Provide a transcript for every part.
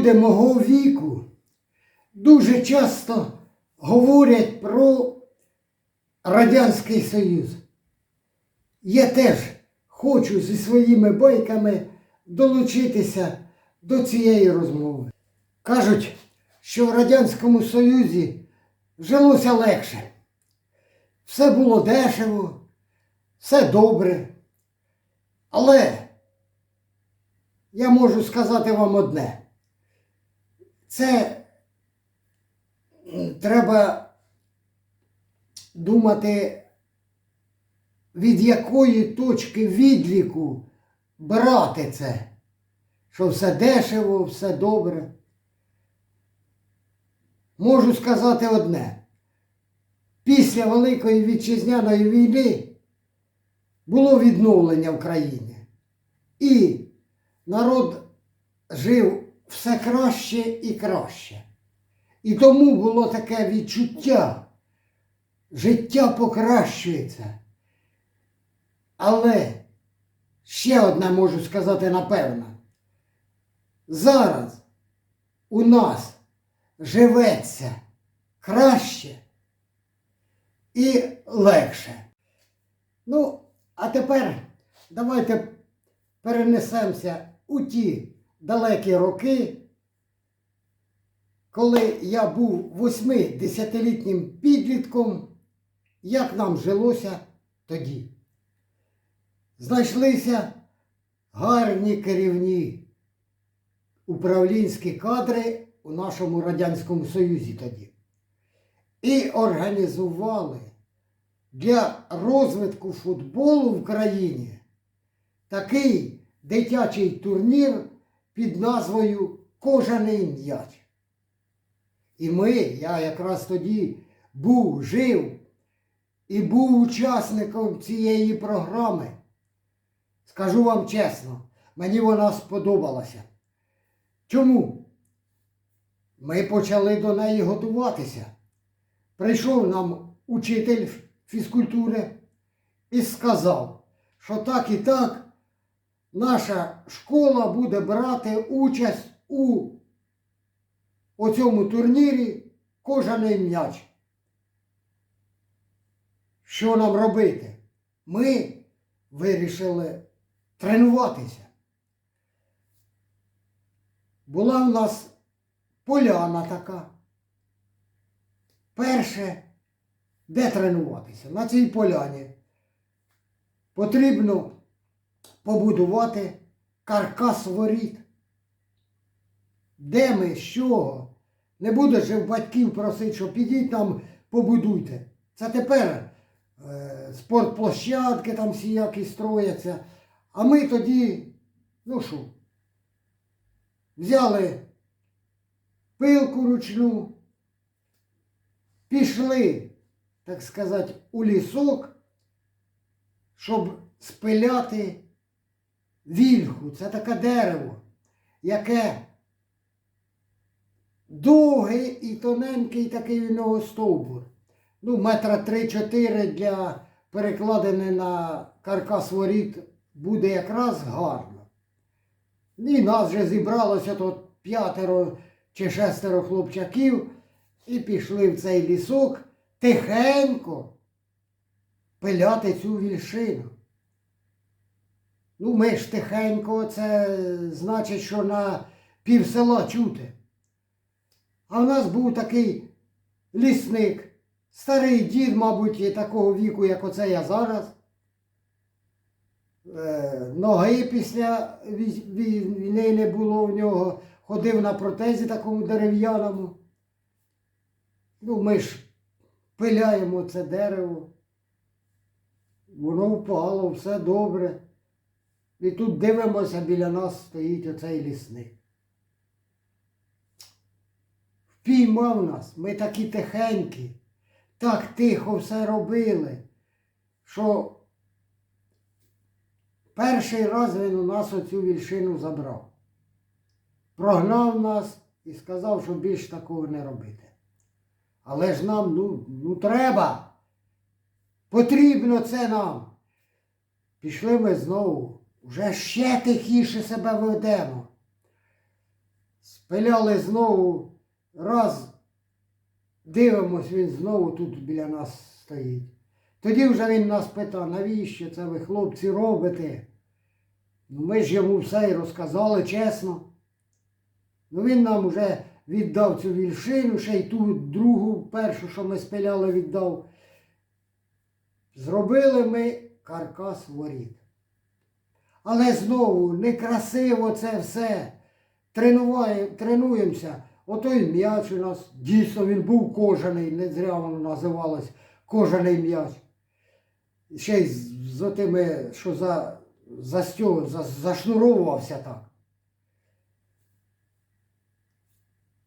люди мого віку дуже часто говорять про Радянський Союз. Я теж хочу зі своїми байками долучитися до цієї розмови. Кажуть, що в Радянському Союзі жилося легше. Все було дешево, все добре. Але я можу сказати вам одне. Це треба думати, від якої точки відліку брати це, що все дешево, все добре. Можу сказати одне. Після Великої Вітчизняної війни було відновлення в країні. І народ жив все краще і краще. І тому було таке відчуття, життя покращується. Але ще одне можу сказати напевно. Зараз у нас живеться краще і легше. Ну, а тепер давайте перенесемося у ті далекі роки, коли я був восьми-десятилітнім підлітком, як нам жилося тоді. Знайшлися гарні керівні управлінські кадри у нашому Радянському Союзі тоді. І організували для розвитку футболу в країні такий дитячий турнір під назвою Кожаний м'яч. І ми, я якраз тоді був жив і був учасником цієї програми. Скажу вам чесно, мені вона сподобалася. Чому? Ми почали до неї готуватися. Прийшов нам учитель фізкультури і сказав, що так і так наша школа буде брати участь у оцьому турнірі кожаний м'яч. Що нам робити? Ми вирішили тренуватися. Була в нас поляна така. Перше, де тренуватися? На цій поляні потрібно побудувати каркас воріт. Де ми, з чого? Не буде же в батьків просити, що підіть там, побудуйте. Це тепер е, спортплощадки там всіякі строяться. А ми тоді, ну що, взяли пилку ручну, пішли, так сказати, у лісок, щоб спиляти вільху. Це таке дерево, яке довгий і тоненький такий у нього стовбур. Ну, метра 3-4 для перекладини на каркас воріт буде якраз гарно. І нас вже зібралося тут п'ятеро чи шестеро хлопчаків і пішли в цей лісок тихенько пиляти цю вільшину. Ну, ми ж тихенько, це значить, що на пів села чути. А в нас був такий лісник, старий дід, мабуть, і такого віку, як оце я зараз. Е, Ноги після вій- вій- війни не було в нього, ходив на протезі такому дерев'яному. Ну, ми ж пиляємо це дерево. Воно впало, все добре. І тут дивимося, біля нас стоїть оцей лісник. Впіймав нас, ми такі тихенькі, так тихо все робили, що перший раз він у нас оцю вільшину забрав. Прогнав нас і сказав, що більш такого не робити. Але ж нам ну, ну треба. Потрібно це нам. Пішли ми знову, вже ще тихіше себе ведемо. Спиляли знову, раз дивимось, він знову тут біля нас стоїть. Тоді вже він нас питав, навіщо це ви, хлопці, робите? Ну, ми ж йому все і розказали чесно. Ну він нам вже віддав цю вільшину, ще й ту другу, першу, що ми спиляли, віддав. Зробили ми каркас воріт. Але знову некрасиво це все. Тренуємося. Отой м'яч у нас дійсно він був кожаний, не зря воно називалось кожаний м'яч. Ще й з, отими, що за, застьо, за, зашнуровувався так.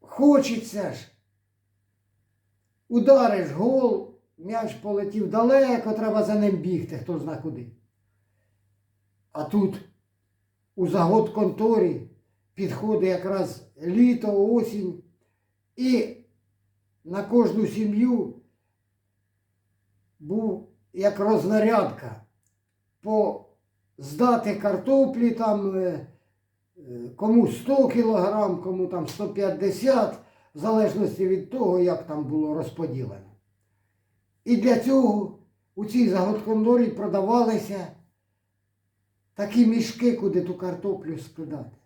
Хочеться ж. Удариш гол, м'яч полетів далеко, треба за ним бігти, хто зна куди. А тут у загод конторі підходить якраз літо, осінь, і на кожну сім'ю був як рознарядка по здати картоплі там е, кому 100 кілограм, кому там 150, в залежності від того, як там було розподілено. І для цього у цій загодконторі продавалися такі мішки, куди ту картоплю скидати.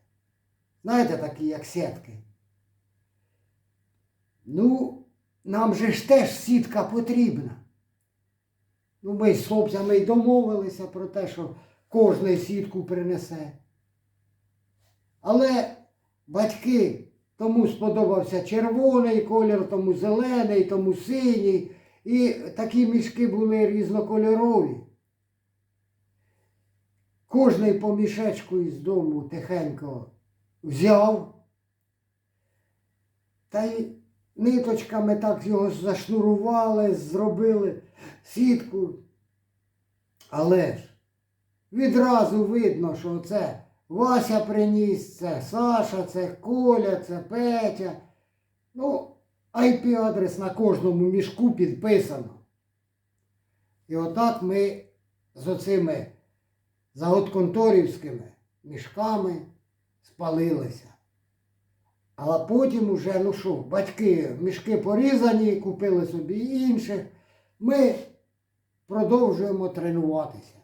Знаєте, такі, як сітки. Ну, нам же ж теж сітка потрібна. Ну, ми з хлопцями й домовилися про те, що кожний сітку принесе. Але батьки тому сподобався червоний колір, тому зелений, тому синій. І такі мішки були різнокольорові. Кожний по мішечку із дому тихенько взяв. Та й ниточками так його зашнурували, зробили сітку. Але ж відразу видно, що це Вася приніс, це Саша, це Коля, це Петя. Ну, IP-адрес на кожному мішку підписано. І отак ми з оцими загодконторівськими мішками спалилися. А потім уже, ну що, батьки мішки порізані, купили собі інших. Ми продовжуємо тренуватися.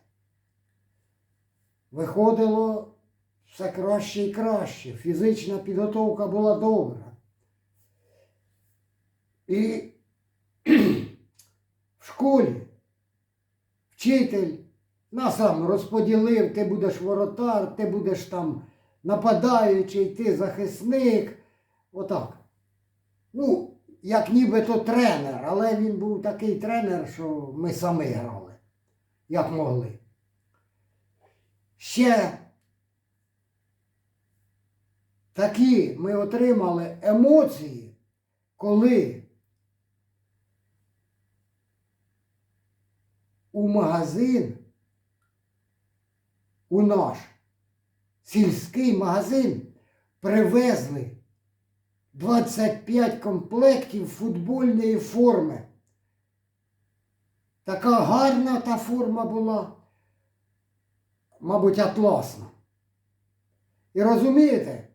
Виходило все краще і краще. Фізична підготовка була добра. І в школі вчитель нас сам розподілив, ти будеш воротар, ти будеш там нападаючий, ти захисник. Отак. Ну, як нібито тренер, але він був такий тренер, що ми самі грали, як могли. Ще такі ми отримали емоції, коли у магазин, у наш сільський магазин привезли 25 комплектів футбольної форми. Така гарна та форма була, мабуть, атласна. І розумієте,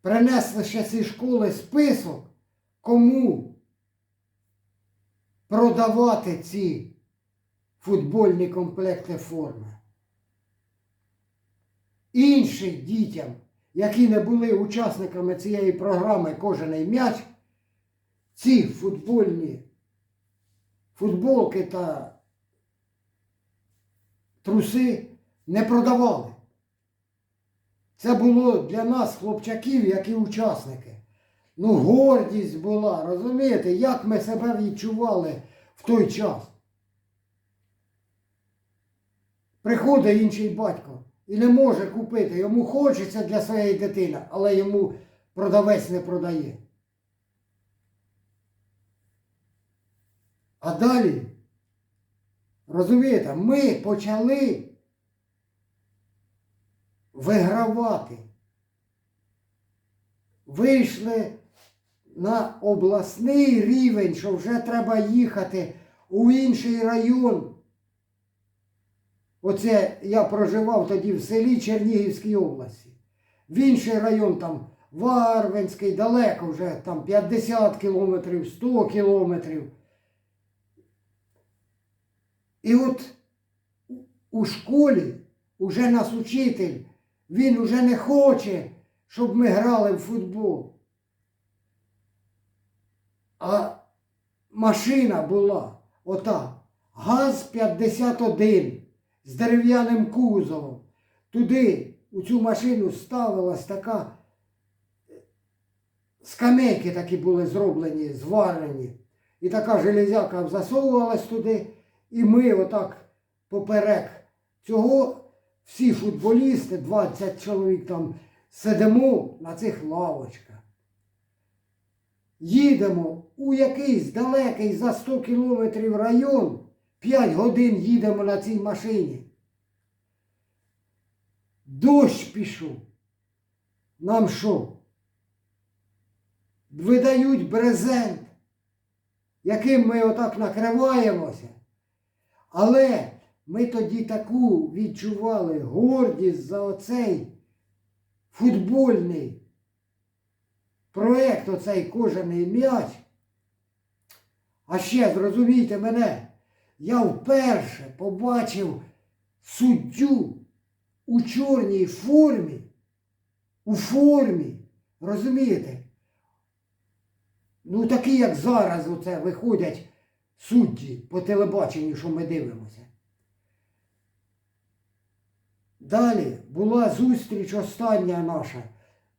принесли ще зі школи список, кому продавати ці футбольні комплекти форми. Іншим дітям, які не були учасниками цієї програми Кожаний м'яч, ці футбольні футболки та труси не продавали. Це було для нас, хлопчаків, як і учасники. Ну, гордість була, розумієте, як ми себе відчували в той час. Приходить інший батько і не може купити. Йому хочеться для своєї дитини, але йому продавець не продає. А далі, розумієте, ми почали вигравати. Вийшли на обласний рівень, що вже треба їхати у інший район. Оце я проживав тоді в селі Чернігівській області. В інший район там Варвинський, далеко вже там 50 кілометрів, 100 кілометрів. І от у- школі уже нас учитель, він уже не хоче, щоб ми грали в футбол. А машина була ота, ГАЗ-51 з дерев'яним кузовом. Туди у цю машину ставилась така е, скамейки такі були зроблені, зварені. І така железяка засовувалась туди, і ми отак поперек цього всі футболісти, 20 чоловік там, сидимо на цих лавочках. Їдемо у якийсь далекий за 100 кілометрів район, 5 годин їдемо на цій машині. Дощ пішов. Нам що? Видають брезент, яким ми отак накриваємося. Але ми тоді таку відчували гордість за оцей футбольний проєкт, оцей кожаний м'яч. А ще зрозумійте мене, я вперше побачив суддю у чорній формі, у формі, розумієте? Ну, такі, як зараз оце виходять судді по телебаченню, що ми дивимося. Далі була зустріч остання наша.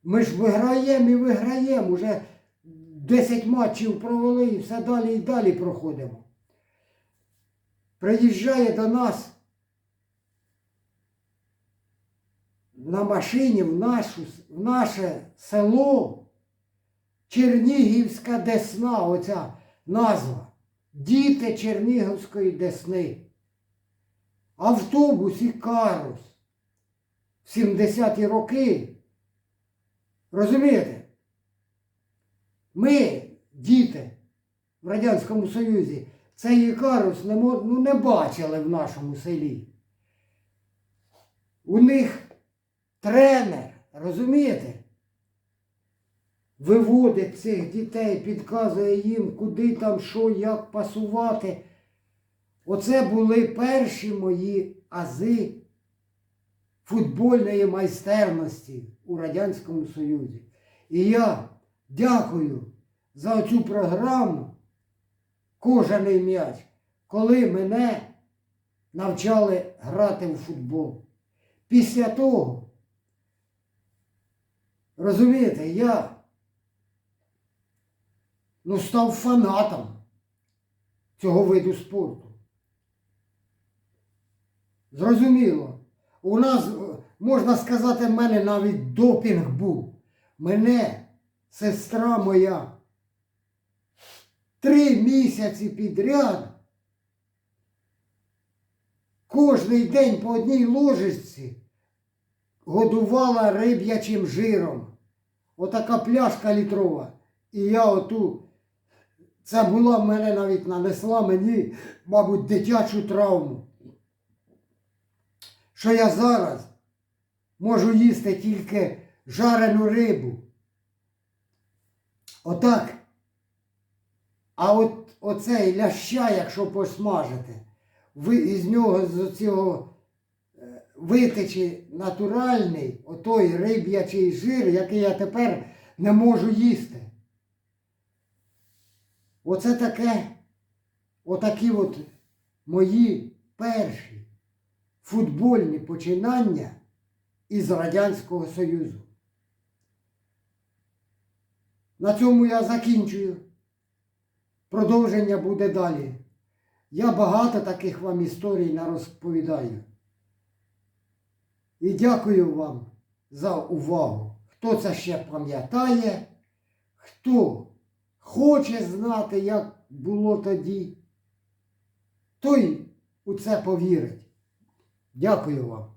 Ми ж виграємо і виграємо. Уже 10 матчів провели і все далі і далі проходимо. Приїжджає до нас на машині в, нашу, в наше село Чернігівська Десна, оця назва. Діти Чернігівської Десни. Автобус і карус. В 70-ті роки. Розумієте? Ми, діти в Радянському Союзі, цей Ікарус не, ну, не бачили в нашому селі. У них тренер, розумієте? Виводить цих дітей, підказує їм, куди там, що, як пасувати. Оце були перші мої ази футбольної майстерності у Радянському Союзі. І я дякую за цю програму Кожаний м'яч, коли мене навчали грати в футбол. Після того, розумієте, я ну, став фанатом цього виду спорту. Зрозуміло. У нас, можна сказати, в мене навіть допінг був. Мене сестра моя три місяці підряд кожний день по одній ложечці годувала риб'ячим жиром. Отака пляшка літрова. І я оту, це була в мене навіть нанесла мені, мабуть, дитячу травму що я зараз можу їсти тільки жарену рибу. Отак. А от оцей ляща, якщо посмажити, ви із нього з цього е, витече натуральний отой риб'ячий жир, який я тепер не можу їсти. Оце таке, отакі от мої перші футбольні починання із Радянського Союзу. На цьому я закінчую. Продовження буде далі. Я багато таких вам історій нарозповідаю. І дякую вам за увагу. Хто це ще пам'ятає, хто хоче знати, як було тоді, той у це повірить. Дякую вам.